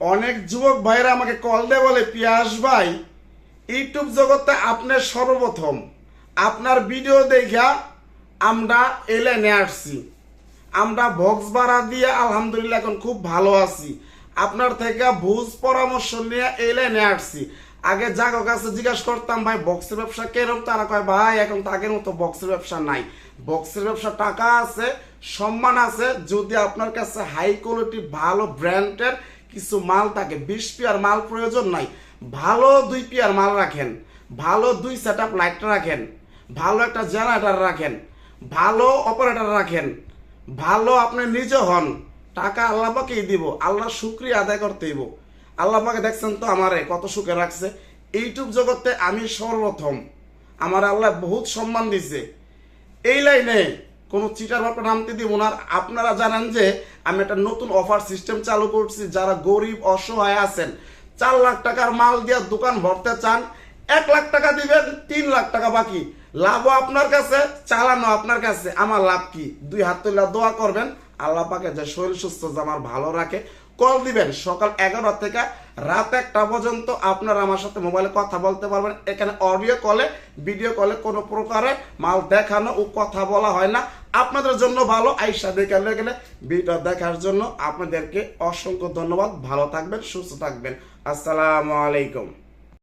অনেক যুবক ভাইরা আমাকে কল দেয় বলে, পিয়াস ভাই, ইউটিউব জগতে আপনার সর্বপ্রথম। আপনার ভিডিও দেখা আমরা এই লাইনে আসছি। আমরা বক্স ভাড়া দিয়ে আলহামদুলিল্লাহ এখন খুব ভালো আছি। আপনার থেকে ভুজ পরামর্শ নিয়ে এই লাইনে আসছি। আগে যাগো কাছে জিজ্ঞাসা করতাম, ভাই বক্সের ব্যবসা কেরম তারা কয়, ভাই, এখন তো আগের মতো বক্সের ব্যবসা নাই। বক্সের ব্যবসা টাকা আছে, সম্মান আছে। যদি আপনার কাছে হাই কোয়ালিটি ভালো ব্র্যান্ডের কিছু মাল থাকে, বিশ পিয়ার মাল প্রয়োজন নাই। ভালো দুই পিয়ার মাল রাখেন, ভালো দুই সেট আপ লাইট রাখেন, ভালো একটা জেনারেটর রাখেন, ভালো অপারেটর রাখেন, ভালো আপনি নিজে হন, টাকা আল্লাহ পাকেই দিব, আল্লাহ শুক্রিয়া আদায় করতে দিব আল্লাহ পাকে দেখছেন তো আমারে কত সুখে রাখছে। ইউটিউব জগতে আমি সর্বপ্রথম। আমার আল্লাহ বহুত সম্মান দিছে। এই লাইনে কোনো চিটার বাপটা নামতে দিব না। আপনারা জানেন যে আমি একটা নতুন অফার সিস্টেম চালু করছি, যারা গরিব, অসহায় আছেন। চার লাখ টাকার মাল দিয়ে দোকান ভরতে চান, এক লাখ টাকা দিবেন, তিন লাখ টাকা বাকি। লাভও আপনার কাছে চালানো আপনার কাছে। আমার লাভ কি? দুই হাত তুলে দোয়া করবেন। আল্লাহ পাকে যে শরীর সুস্থ আমার ভালো রাখে, কল দিবেন। সকাল এগারো থেকে রাত একটা পর্যন্ত আপনারা আমার সাথে মোবাইলে কথা বলতে পারবেন। এখানে অডিও কলে ভিডিও কলে কোনো প্রকারে মাল দেখানো ও কথা বলা হয় না। আপনাদের জন্য ভালো, আইসা দেখে গেলে ভিডিও দেখার জন্য আপনাদেরকে অসংখ্য ধন্যবাদ। ভালো থাকবেন, সুস্থ থাকবেন। আসসালামু আলাইকুম।